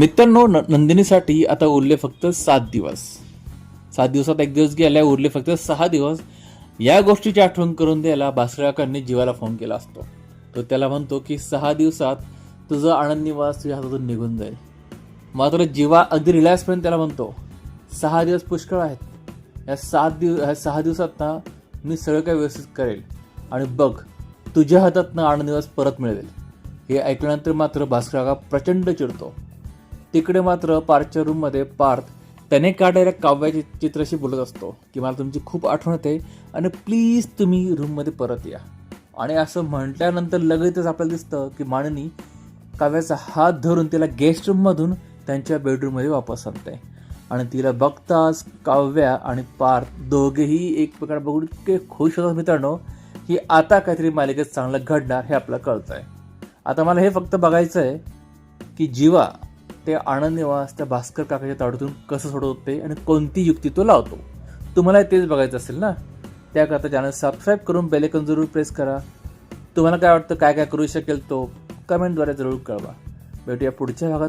मित्रांनो न- नंदिनीसाठी आता उरले फक्त सात दिवस. सात दिवसात एक दिवस गेल्या उरले फक्त सहा दिवस. या गोष्टीची आठवण करून द्यायला भास्कराकांनी जीवाला फोन केला असतो. तो त्याला म्हणतो की सहा दिवसात तुझं आनंद निवास तुझ्या हातातून निघून जाईल. मात्र जीवा अगदी रिलॅक्सपर्यंत त्याला म्हणतो सहा दिवस पुष्कळ आहेत. या सात दिवस ह्या सहा दिवसात ना मी सगळं काही व्यवस्थित करेल. आणि बघ तुझ्या हातातनं आनंद दिवस परत मिळेल हे ऐकल्यानंतर मात्र भास्कराका प्रचंड चिडतो. तिकडे मात्र पार्थच्या रूममध्ये पार्थ त्याने काढलेल्या काव्याच्या चित्राशी बोलत असतो? की मला तुमची खूप आठवण येते आणि प्लीज तुम्ही रूममध्ये परत या. आणि असं म्हटल्यानंतर लगेचच आपल्याला दिसतं की माननी काव्याचा हात धरून तिला गेस्ट रूममधून त्यांच्या बेडरूममध्ये वापस आणते आणि तिला बघताच काव्या आणि पार्थ दोघेही एकमेकांना बघून इतके खुश होतात मित्रांनो की आता काहीतरी मालिकेत चांगलं घडणार हे आपल्याला कळतं आहे आता मला हे फक्त बघायचं आहे की जीवा ते आनंद निवास त्या भास्कर काकाच्या ताडूतून कसं सोडवते आणि कोणती युक्ती तो लावतो. तुम्हाला तेच बघायचं असेल ना? त्याकरता चॅनल सबस्क्राईब करून बेलेकन जरूर प्रेस करा. तुम्हाला काय वाटतं काय काय करू शकेल तो? कमेंटद्वारे जरूर कळवा. भेटूया पुढच्या भागात.